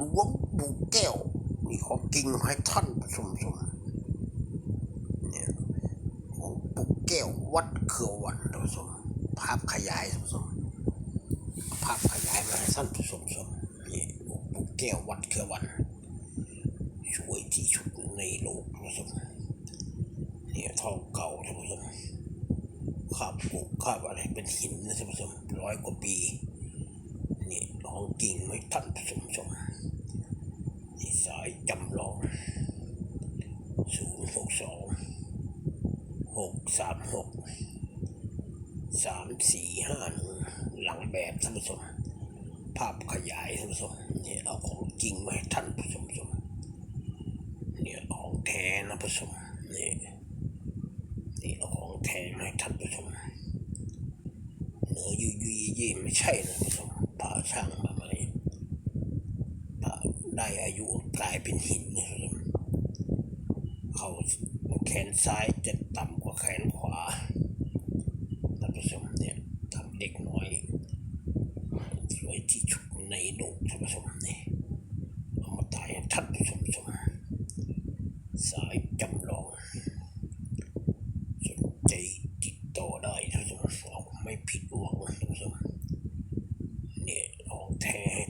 หลวงปู่แก้วนี่ของจริงให้ท่านผู้ชมชมเนี่ยของปู่แก้ววัดเขือวันผู้ชมภาพขยายผู้ชมภาพขยายมาให้ท่านผู้ชมชมนี่หลวงปู่แก้ววัดเขือวันสวยที่สุดในโลกผู้ชมเนี่ยทองเก่าท่านผู้ชมคาบกุคาบอะไรเป็นหินนะท่านผู้ชมร้อยกว่าปีนี่ของจริงไม่ท่านผู้ชมชมสาย จำลองศูนย์หกสองหกสามหกสามสี่ห้าหนึ่งหลังแบบท่านผู้ชม ภาพขยายท่านผู้ชมนี่ยเอาของจริงมาให้ท่านผู้ชมชมเนี่ยของแท้นะผู้ชมนี่นี่เอาของแท้มาให้ท่านผู้ชมเนื้อยุยยุยยี่ไม่ใช่นะผู้ชมผ่าช่างมา ได้อายุกลายเป็นหินนะครับเขาแขนซ้ายจะต่ำกว่าแขนขวาท่านผู้ชมเนี่ยทำเด็กน้อย สวยที่สุดในโลกท่านผู้ชมเนี่ยเอามาตายท่านผู้ชมชมสายจำลองสนใจติดต่อได้ท่านผู้ชมไม่ผิดหวังท่านผู้ชมเนี่ยของแท้ให้ท